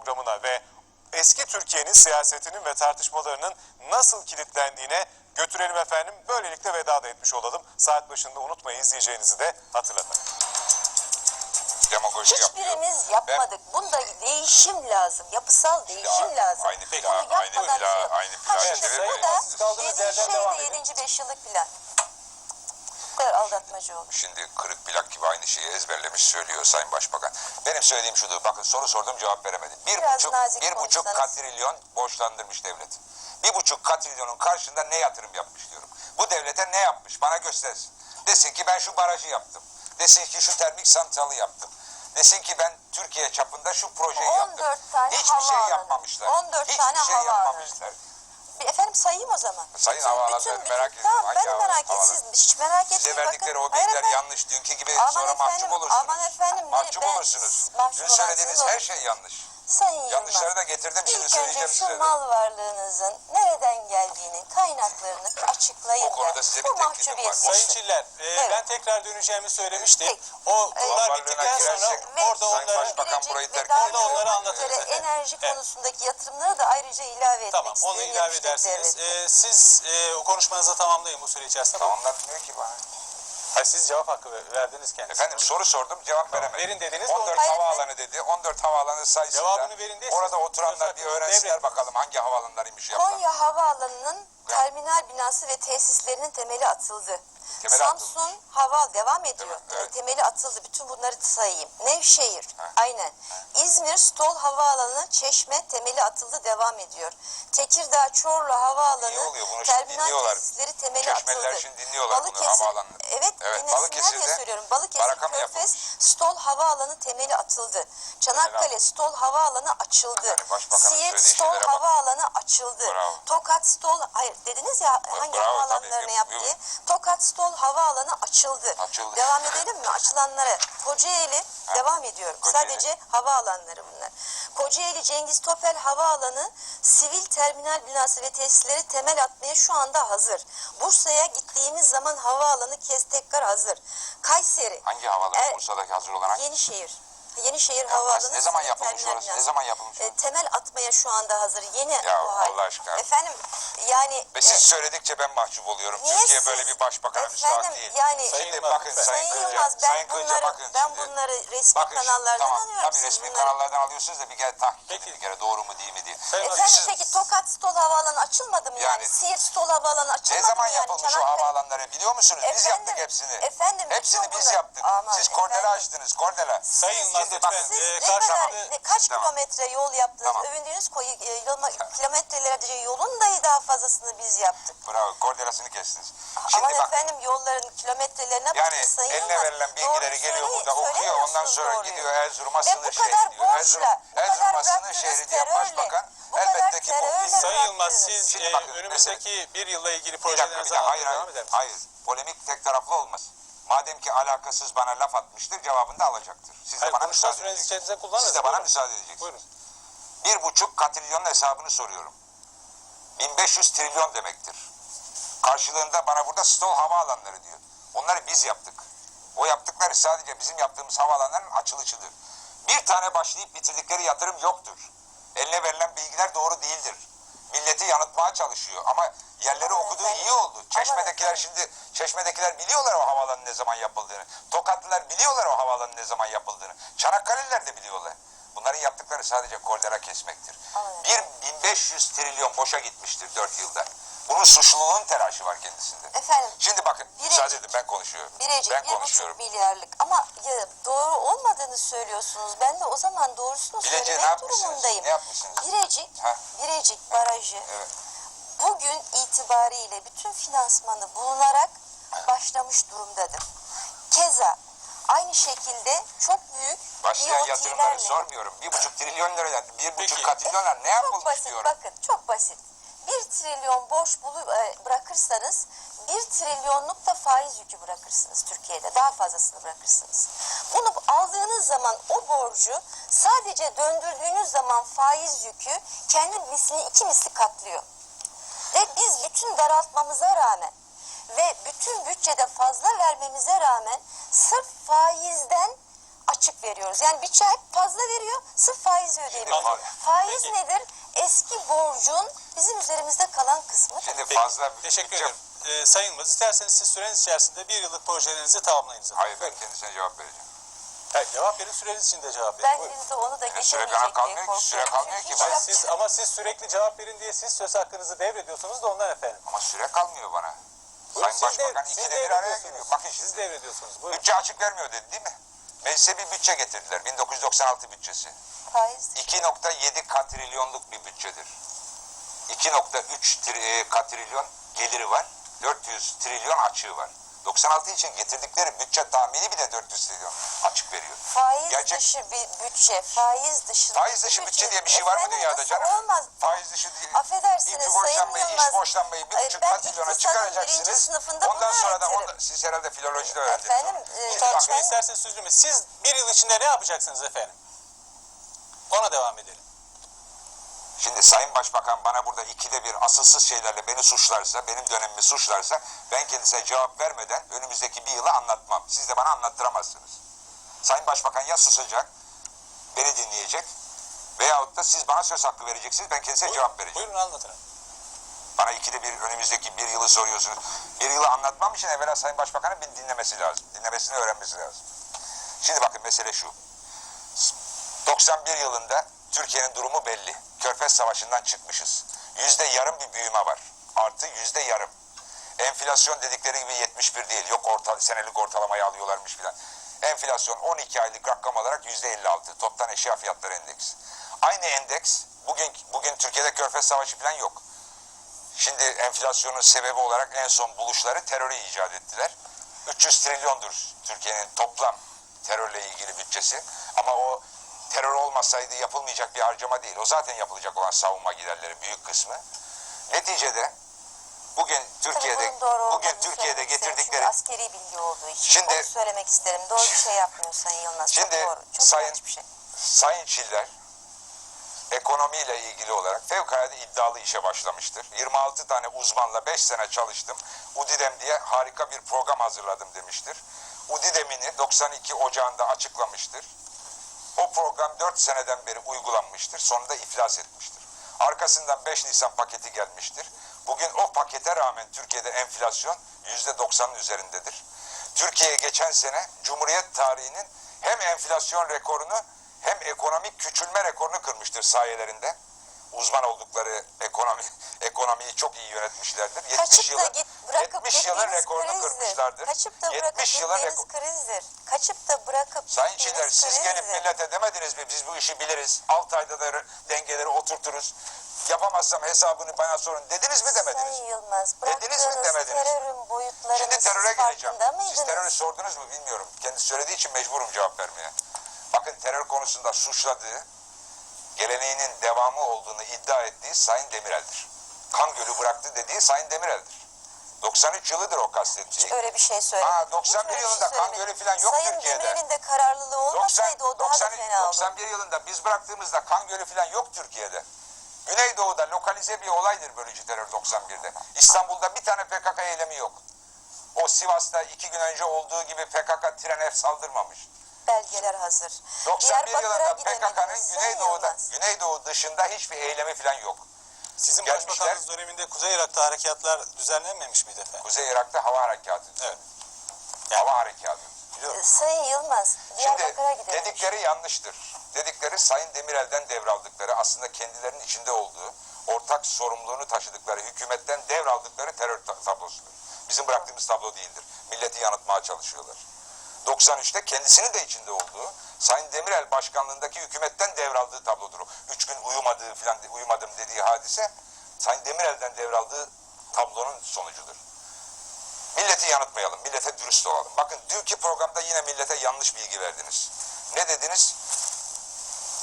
programına ve eski Türkiye'nin siyasetinin ve tartışmalarının nasıl kilitlendiğine götürelim efendim. Böylelikle veda da etmiş olalım. Saat başında unutmayın izleyeceğinizi de hatırlatın. Demagoji. Hiçbirimiz yapmadık. Bunda değişim lazım. Yapısal değişim lazım. Aynı Bunu plan, aynı yapmadan plan, şey yok. aynı Ha, plan şimdi çevirmeyin. Bu da Siz kaldığınız dediği yerden şey devam de edin. 7. beşyıllık plan. Bu kadar aldatmacı olmuş. Şimdi kırık plak gibi aynı şeyi ezberlemiş söylüyor Sayın Başbakan. Benim söylediğim şudur. Bakın soru sordum cevap veremedi. Bir Biraz buçuk, nazik bir buçuk konuşsanız. katrilyon borçlandırmış devlet. Bir buçuk katrilyonun karşında ne yatırım yapmış diyorum. Bu devlete ne yapmış bana göstersin. Desin ki ben şu barajı yaptım. Desin ki şu termik santralı yaptım. Desin ki ben Türkiye çapında şu projeyi 14 yaptım. tane Hiçbir şey havaalanı. yapmamışlar. 14 Hiçbir tane şey havaalanı. yapmamışlar. Bir efendim sayayım o zaman. Sayın havaalanları merak ediyorum. Tamam ben merak? Siz hiç merak etmeyin. Size bakın. verdikleri o Hayır bilgiler efendim. yanlış. Dünkü gibi Aman sonra mahcup efendim, olursunuz. aman efendim, ne- mahcup ben- olursunuz. mahcup Dün söylediğiniz her şey yanlış. Sayın Yanlışları Yılmaz, da getirdim şimdi İlk söyleyeceğim önce size şu de. mal varlığınızın nereden geldiğinin kaynaklarını açıklayın O konuda da size bu bir teklifim var. mahcubiyetsiz. Sayın Çiller, e, Evet. ben tekrar döneceğimi söylemiştim. Peki. O turlar Varlığına bittikten sonra girersek- orada Sayın onları... Başbakan burayı ve terk dahil ediyor. Onları anlatırız üzere efendim. Enerji Evet. konusundaki yatırımları da ayrıca ilave etmek Tamam, onu ilave edersiniz. Devleti. E, siz e, o konuşmanızı tamamlayın bu süre içerisinde. Tamamlatmıyor ki bana. Hayır, siz cevap hakkı ver- verdiniz kendisine. Efendim soru sordum cevap veremedi. Verin dediniz, 14 Hayır, havaalanı dedi. 14 havaalanı sayısında Cevabını verin de orada oturanlar bir öğrensinler devredin. bakalım hangi havaalanlarıymış yapan. Konya Havaalanı'nın terminal binası ve tesislerinin temeli atıldı. Temeli Samsun Hava devam ediyor. Evet. Temeli atıldı. Bütün bunları sayayım. Nevşehir. Aynen. İzmir Stol Havaalanı Çeşme temeli atıldı devam ediyor. Tekirdağ Çorlu Havaalanı bunu terminal tesisleri temeli Çeşmeliler atıldı. şimdi dinliyorlar bunu, Balıkesir, havaalanını. Evet, Evet, dinlesinler Balıkesir'de diye söylüyorum. Balıkesir Körfez? Stol Havaalanı temeli atıldı. Çanakkale Stol Havaalanı açıldı. Yani Siirt Stol bak. Havaalanı açıldı. Bravo. Tokat Stol, hayır dediniz ya hangi bravo, havaalanlarını tabii, yaptı? buyurun. Tokat Stol Havaalanı açıldı. Açıldı. Devam edelim mi? Açılanlara. Kocaeli devam ediyorum. Kocaeli. Sadece havaalanları bunlar. Kocaeli Cengiz Topel Havaalanı sivil terminal binası ve tesisleri temel atmaya şu anda hazır. Bursa'ya gittiğimiz zaman havaalanı kez tekrar hazır. Kayseri, Hangi havaalanı Er- Bursa'daki hazır olan? Yenişehir. Yenişehir Havaalanı. ne zaman yapılmış orası? Ne zaman yapılmış? E, temel atmaya şu anda hazır. Yeni Ya bu hal. Allah aşkına. Efendim yani Ve siz e, söyledikçe ben mahcup oluyorum. Niye Türkiye siz- böyle bir başbakana Efendim, müstahak değil. yani- Sayın Şimdi Yılmaz, bakın lütfen. Sayın Sayın Kılıca, Yılmaz ben Sayın Kılıca bunları bakın ben şimdi. bunları resmi Bakın kanallardan tamam, alıyorum. Tabii Siz resmi bunları- kanallardan alıyorsunuz da bir kere tahkik Peki. edin bir kere doğru mu değil mi diye. Sayın Efendim Siz- peki Tokat Stol Havaalanı açılmadı mı yani? Yani- Siirt Stol Havaalanı açılmadı Ne zaman mı yapılmış o havaalanları biliyor musunuz? Biz yaptık hepsini. efendim, Hepsini biz yaptık. Siz kordela açtınız kordela. Sayın Siz- bakın, Siz e, ne kadar, ne, kaç Tamam. kilometre yol yaptınız? Tamam. Övündüğünüz koyu, e, yolma- kilometrelerce yolun dahi daha fazlasını biz yaptık. Bravo kordelasını kestiniz. Şimdi Aman bakın. efendim yolların kilometrelerine Yani bakın Sayın eline Yılmaz. verilen bilgileri geliyor burada okuyor ondan sonra doğruyu. gidiyor Erzurum'a Ve sınır bu şehri kadar diyor. borçla, Erzurum, bu kadar Erzurum'a sınır şehri diye terörle, başbakan bu kadar elbette ki bu. terörle Sayın Yılmaz bıraktınız. siz Şimdi e, bakın, önümüzdeki bir yılla ilgili projelerinizi anlatmaya devam hayır. eder Hayır polemik tek taraflı olmaz. Madem ki alakasız bana laf atmıştır cevabını da alacaktır. Siz de bana müsaade edeceksiniz. Siz de bana Buyurun. müsaade edeceksiniz. Buyurun. Bir buçuk katrilyonun hesabını soruyorum. 1500 trilyon demektir. Karşılığında bana burada stol havaalanları diyor. Onları biz yaptık. O yaptıkları sadece bizim yaptığımız havaalanların açılışıdır. Bir tane başlayıp bitirdikleri yatırım yoktur. Eline verilen bilgiler doğru değildir. Milleti yanıltmaya çalışıyor ama yerleri Aman okuduğu efendim. iyi oldu. Çeşmedekiler efendim. şimdi Çeşmedekiler biliyorlar o havaalanın ne zaman yapıldığını. Tokatlılar biliyorlar o havaalanın ne zaman yapıldığını. Çanakkale'liler de biliyorlar. Bunların yaptıkları sadece kordela kesmektir. Bir 1500 trilyon boşa gitmiştir 4 yılda. Bunun suçluluğun telaşı var kendisinde. Efendim Şimdi bakın Birecik- müsaade edin ben konuşuyorum. Birecik ben bir buçuk konuşuyorum. milyarlık ama ya, doğru olmadığını söylüyorsunuz. Ben de o zaman doğrusunu Bilecik'e ne söylemek yapmışsınız? durumundayım. Ne yapmışsınız? Birecik, Ha? Birecik Barajı Evet. bugün itibariyle bütün finansmanı bulunarak başlamış durumdadır. Keza aynı şekilde çok büyük Başlayan yatırımları sormuyorum. Bir buçuk trilyon lira, bir buçuk Peki. katrilyonlar ne çok yapılmış basit diyorum. bakın çok basit. Bir trilyon borç bulu, e, bırakırsanız bir trilyonluk da faiz yükü bırakırsınız Türkiye'de. Daha fazlasını bırakırsınız. Bunu aldığınız zaman o borcu sadece döndürdüğünüz zaman faiz yükü kendi mislini iki misli katlıyor. Ve biz bütün daraltmamıza rağmen ve bütün bütçede fazla vermemize rağmen sırf faizden açık veriyoruz. Yani bütçe hep fazla veriyor, sırf faizi ödeyebiliyor. Ama- Faiz Peki. nedir? Eski borcun bizim üzerimizde kalan kısmı. Şimdi Peki, fazla Teşekkür ederim. Ee, Sayın Yılmaz isterseniz siz süreniz içerisinde bir yıllık projelerinizi tamamlayınız. Hayır ben kendisine cevap vereceğim. Hayır, cevap verin süreniz içinde cevap verin. Ben Buyurun. yüzde onu da süre geçemeyecek falan diye kalmıyor ki, süre kalmıyor ki. Ben siz, ama siz sürekli cevap verin diye siz söz hakkınızı devrediyorsunuz da ondan efendim. Ama süre kalmıyor bana. Buyurun, Sayın siz de- Başbakan siz ikide bir araya geliyor. Bakın Siz şimdi. devrediyorsunuz. Buyurun. Bütçe açık vermiyor dedi değil mi? Meclise bir bütçe getirdiler. 1996 bütçesi. Faiz 2.7 katrilyonluk bir bütçedir. 2.3 tri- e, katrilyon geliri var. 400 trilyon açığı var. 96 için getirdikleri bütçe tahmini bir de 400 trilyon açık veriyor. Faiz Gerçek- dışı bir bütçe, faiz dışı Faiz dışı bütçe diye bir şey var mı dünyada canım? Olmaz. Faiz dışı diye Affedersiniz Sayın borçlanmayı, iç borçlanmayı bir buçuk birinci çıkaracaksınız. Ondan sonra da onda, siz herhalde filolojide öğrendiniz. Efendim, e, Bey isterseniz sürdürme. Siz bir yıl içinde ne yapacaksınız efendim? Ona devam edelim. Şimdi Sayın Başbakan bana burada ikide bir asılsız şeylerle beni suçlarsa, benim dönemimi suçlarsa ben kendisine cevap vermeden önümüzdeki bir yılı anlatmam. Siz de bana anlattıramazsınız. Sayın Başbakan ya susacak, beni dinleyecek veyahut da siz bana söz hakkı vereceksiniz, ben kendisine cevap vereceğim. Buyurun anlatın. Bana ikide bir önümüzdeki bir yılı soruyorsunuz. Bir yılı anlatmam için evvela Sayın Başbakan'ın beni dinlemesi lazım. Dinlemesini öğrenmesi lazım. Şimdi bakın mesele şu. 91 yılında Türkiye'nin durumu belli. Körfez Savaşı'ndan çıkmışız. Yüzde yarım bir büyüme var. Artı yüzde yarım. Enflasyon dedikleri gibi 71 değil. Yok orta, senelik ortalamayı alıyorlarmış filan. Enflasyon 12 aylık rakam olarak yüzde 56. Toptan eşya fiyatları endeksi. Aynı endeks bugün bugün Türkiye'de Körfez Savaşı falan yok. Şimdi enflasyonun sebebi olarak en son buluşları terörü icat ettiler. 300 trilyondur Türkiye'nin toplam terörle ilgili bütçesi. Ama o terör olmasaydı yapılmayacak bir harcama değil. O zaten yapılacak olan savunma giderleri büyük kısmı. Neticede bugün Türkiye'de bugün Türkiye'de getirdikleri Çünkü askeri bilgi olduğu için. Şimdi- Onu söylemek isterim. Doğru bir şey yapmıyor Sayın Yılmaz. Şimdi Çok doğru. Çok Sayın- bir şey. Sayın Çiller ekonomiyle ilgili olarak fevkalade iddialı işe başlamıştır. 26 tane uzmanla 5 sene çalıştım. UDİDEM diye harika bir program hazırladım demiştir. UDİDEM'ini 92 Ocağı'nda açıklamıştır. O program 4 seneden beri uygulanmıştır. Sonunda iflas etmiştir. Arkasından 5 Nisan paketi gelmiştir. Bugün o pakete rağmen Türkiye'de enflasyon %90'ın üzerindedir. Türkiye geçen sene Cumhuriyet tarihinin hem enflasyon rekorunu hem ekonomik küçülme rekorunu kırmıştır sayelerinde. Uzman oldukları ekonomi ekonomiyi çok iyi yönetmişlerdir. 70 Kaçıp da yılın git, bırakıp 70 yılın rekorunu krizdir. kırmışlardır. Kaçıp da bırakıp 70 yılın rekor krizdir. Kaçıp da bırakıp Sayın Çiller siz gelip millete demediniz mi biz bu işi biliriz. 6 ayda da dengeleri oturturuz. Yapamazsam hesabını bana sorun dediniz mi demediniz? Sayın Yılmaz, Dediniz mi, demediniz terörün boyutlarını Şimdi teröre geleceğim. Siz terörü sordunuz mu bilmiyorum. Kendisi söylediği için mecburum cevap vermeye. Bakın terör konusunda suçladığı, geleneğinin devamı olduğunu iddia ettiği Sayın Demirel'dir. Kan gölü bıraktı dediği Sayın Demirel'dir. 93 yılıdır o kastettiği. Öyle bir şey söylemedim. Aa, Hiç 91 öyle bir yılında kan söylemedim. gölü falan yok Sayın Türkiye'de. Demirel'in de kararlılığı olmasaydı o daha da 90 fena olurdu. 91 yılında biz bıraktığımızda kan gölü falan yok Türkiye'de. Güneydoğu'da lokalize bir olaydır bölücü terör 91'de. İstanbul'da bir tane PKK eylemi yok. O Sivas'ta iki gün önce olduğu gibi PKK trene saldırmamış. Belgeler hazır. 91 Diyarbakır'a yılında PKK'nın Sayın Güneydoğu'da. Güneydoğu dışında hiçbir eylemi falan yok. Sizin Gelmişler. başbakanlığınız döneminde Kuzey Irak'ta harekatlar düzenlenmemiş miydi efendim? Kuzey Irak'ta hava harekatı. Evet. Hava harekatı. Biliyorum. Ee, Sayın Yılmaz, Şimdi Diyarbakır'a gidelim. dedikleri yanlıştır. Dedikleri Sayın Demirel'den devraldıkları aslında kendilerinin içinde olduğu ortak sorumluluğunu taşıdıkları hükümetten devraldıkları terör ta- tablosudur. Bizim bıraktığımız tablo değildir. Milleti yanıltmaya çalışıyorlar. 93'te kendisinin de içinde olduğu Sayın Demirel başkanlığındaki hükümetten devraldığı tablodur. Üç gün uyumadığı falan uyumadım dediği hadise Sayın Demirel'den devraldığı tablonun sonucudur. Milleti yanıltmayalım, millete dürüst olalım. Bakın dünkü programda yine millete yanlış bilgi verdiniz. Ne dediniz?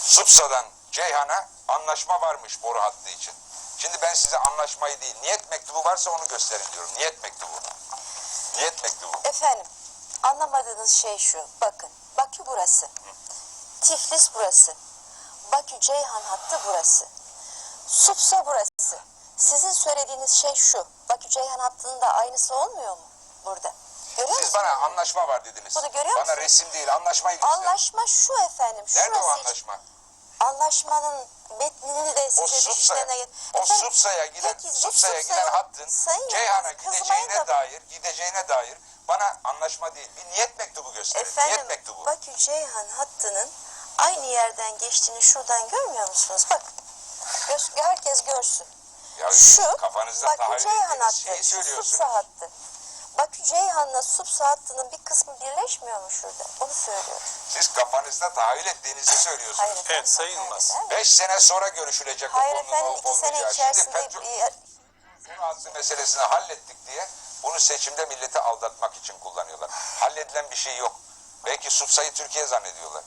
Supsa'dan Ceyhan'a anlaşma varmış boru hattı için. Şimdi ben size anlaşmayı değil, niyet mektubu varsa onu gösterin diyorum. Niyet mektubu. Niyet mektubu. Efendim, anlamadığınız şey şu. Bakın, Bakü burası. Tiflis burası. Bakü Ceyhan hattı burası. Supsa burası. Sizin söylediğiniz şey şu. Bakü Ceyhan hattının da aynısı olmuyor mu burada? Görüyor Siz musun? bana anlaşma var dediniz. Bunu görüyor bana musun? resim değil anlaşmayı gösterin. Anlaşma şu efendim. Nerede o anlaşma? Anlaşmanın metnini de O size Supsa'ya, düşlerine... o Supsa'ya giden, peki, Supsa'ya giden hattın Sayın Ceyhan'a kızmayın gideceğine da- dair, gideceğine dair bana anlaşma değil, bir niyet mektubu gösterin. niyet Efendim mektubu. Bakü Ceyhan hattının aynı yerden geçtiğini şuradan görmüyor musunuz? Bak gö- herkes görsün. Ya Şu kafanızda Bakü Ceyhan hattı. Supsa hattı. Bakü Ceyhan'la Supsa hattının bir kısmı birleşmiyor mu şurada? Onu söylüyorum. Siz kafanızda tahayyül ettiğinizi söylüyorsunuz. Hayır efendim. Evet, Sayın hakaret Yılmaz. eder mi? Beş sene sonra görüşülecek Hayır o konunun efendim olup iki sene içerisinde Şimdi petrol bir- hattı meselesini hallettik diye bunu seçimde milleti aldatmak için kullanıyorlar. Halledilen bir şey yok. Belki Supsa'yı Türkiye zannediyorlar.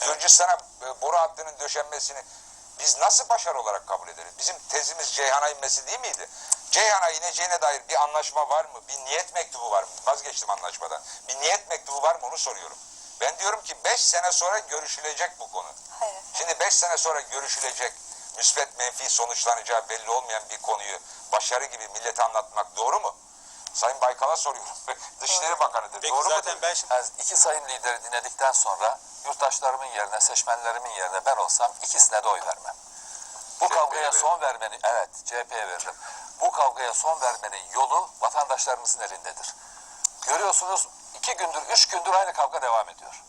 Gürcistan'a e, boru hattının döşenmesini biz nasıl başarı olarak kabul ederiz? Bizim tezimiz Ceyhan'a inmesi değil miydi? Ceyhan'a ineceğine dair bir anlaşma var mı? Bir niyet mektubu var mı? Vazgeçtim anlaşmadan. Bir niyet mektubu var mı onu soruyorum. Ben diyorum ki 5 sene sonra görüşülecek bu konu. Hayır. Şimdi 5 sene sonra görüşülecek, müsbet menfi sonuçlanacağı belli olmayan bir konuyu başarı gibi millete anlatmak doğru mu? Sayın Baykal'a soruyorum. Dışişleri Bakanı'dır. Peki doğru zaten mu? ben şimdi Yani iki sayın lideri dinledikten sonra yurttaşlarımın yerine, seçmenlerimin yerine ben olsam ikisine de oy vermem. Bu kavgaya son vermenin, evet CHP'ye veririm. Bu kavgaya son vermenin yolu vatandaşlarımızın elindedir. Görüyorsunuz iki gündür, üç gündür aynı kavga devam ediyor.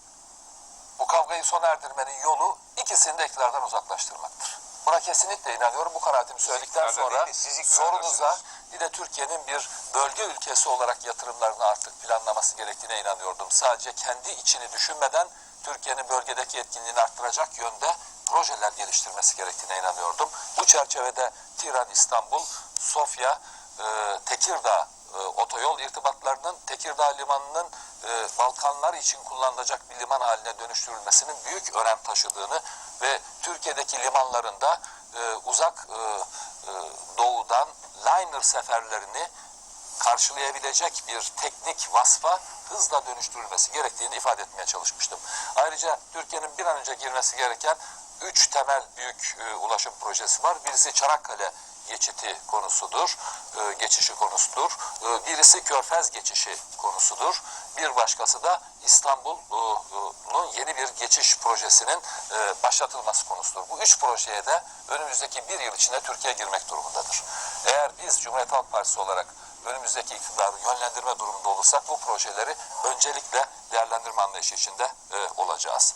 Bu kavgayı sona erdirmenin yolu ikisini de iktidardan uzaklaştırmaktır. Buna kesinlikle inanıyorum. Bu kanaatimi söyledikten sonra sorunuza bir Türkiye'nin bir bölge ülkesi olarak yatırımlarını artık planlaması gerektiğine inanıyordum. Sadece kendi içini düşünmeden Türkiye'nin bölgedeki etkinliğini arttıracak yönde projeler geliştirmesi gerektiğine inanıyordum. Bu çerçevede Tiran, İstanbul, Sofya, e, Tekirdağ e, otoyol irtibatlarının Tekirdağ Limanı'nın e, Balkanlar için kullanılacak bir liman haline dönüştürülmesinin büyük önem taşıdığını ve Türkiye'deki limanlarında e, uzak e, e, doğudan liner seferlerini karşılayabilecek bir teknik vasfa hızla dönüştürülmesi gerektiğini ifade etmeye çalışmıştım. Ayrıca Türkiye'nin bir an önce girmesi gereken üç temel büyük e, ulaşım projesi var. Birisi Çanakkale geçiti konusudur, e, geçişi konusudur. E, birisi Körfez geçişi konusudur. Bir başkası da İstanbul'un yeni bir geçiş projesinin e, başlatılması konusudur. Bu üç projeye de önümüzdeki bir yıl içinde Türkiye girmek durumundadır. Eğer biz Cumhuriyet Halk Partisi olarak önümüzdeki iktidarı yönlendirme durumunda olursak bu projeleri öncelikle değerlendirme anlayışı içinde e, olacağız.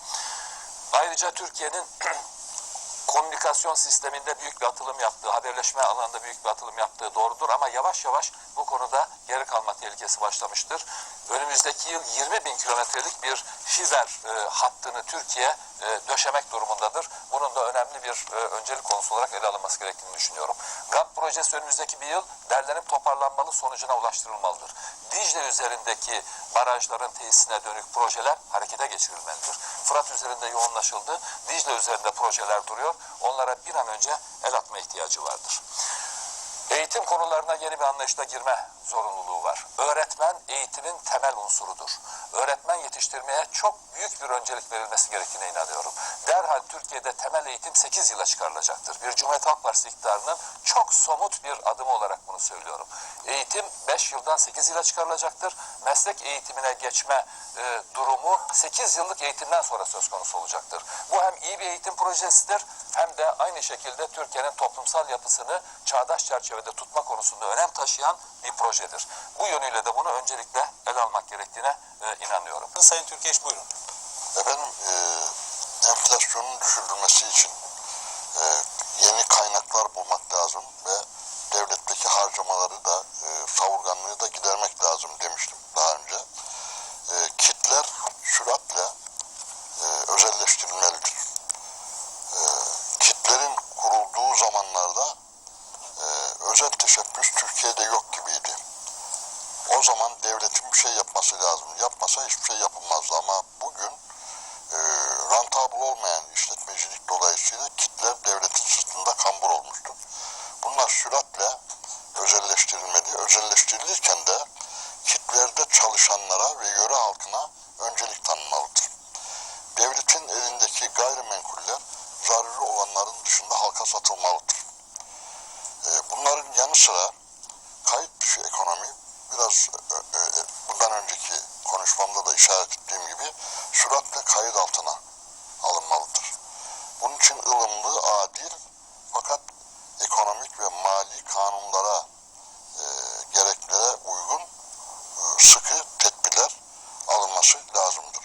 Ayrıca Türkiye'nin komünikasyon sisteminde büyük bir atılım yaptığı, haberleşme alanında büyük bir atılım yaptığı doğrudur ama yavaş yavaş bu konuda geri kalma tehlikesi başlamıştır. Önümüzdeki yıl 20 bin kilometrelik bir fiber e, hattını Türkiye e, döşemek durumundadır. Bunun da önemli bir e, öncelik konusu olarak ele alınması gerektiğini düşünüyorum. GAP projesi önümüzdeki bir yıl derlenip toparlanmalı sonucuna ulaştırılmalıdır. Dicle üzerindeki barajların tesisine dönük projeler harekete geçirilmelidir. Fırat üzerinde yoğunlaşıldı. Dicle üzerinde projeler duruyor. Onlara bir an önce el atma ihtiyacı vardır. Eğitim konularına yeni bir anlayışla girme zorunluluğu var. Öğretmen eğitimin temel unsurudur. Öğretmen yetiştirmeye çok büyük bir öncelik verilmesi gerektiğine inanıyorum. Derhal Türkiye'de temel eğitim 8 yıla çıkarılacaktır. Bir Cumhuriyet Halk Partisi iktidarının çok somut bir adımı olarak bunu söylüyorum. Eğitim 5 yıldan 8 yıla çıkarılacaktır. Meslek eğitimine geçme e, durumu 8 yıllık eğitimden sonra söz konusu olacaktır. Bu hem iyi bir eğitim projesidir hem de aynı şekilde Türkiye'nin toplumsal yapısını çağdaş çerçevede tutma konusunda önem taşıyan bir projedir. Bu yönüyle de bunu öncelikle ele almak gerektiğine e, inanıyorum. Sayın Türkeş buyurun. Efendim e, enflasyonun düşürülmesi için e, yeni kaynaklar bulmak lazım ve devletteki harcamaları da e, savurganlığı da gidermek lazım demiştim daha önce. E, kitler süratle e, özelleştirilmelidir. E, kitlerin kurulduğu zamanlarda e, özel teşebbüs Türkiye'de yok gibiydi. O zaman devletin bir şey yapması lazım. Yapmasa hiçbir şey yapılmazdı ama bugün e, rantabl olmayan işletmecilik dolayısıyla kitler devletin sırtında kambur olmuştur. Bunlar süratle özelleştirilmeli. Özelleştirilirken de kitlerde çalışanlara ve yöre halkına öncelik tanınmalıdır. Devletin elindeki gayrimenkuller zaruri olanların dışında halka satılmalıdır. E, bunların yanı sıra kayıt dışı ekonomi biraz e, e, bundan önceki konuşmamda da işaret ettiğim gibi süratle kayıt altına alınmalıdır. Bunun için ılımlı, adil fakat ekonomik ve mali kanunlara e, gereklere uygun e, sıkı tedbirler alınması lazımdır.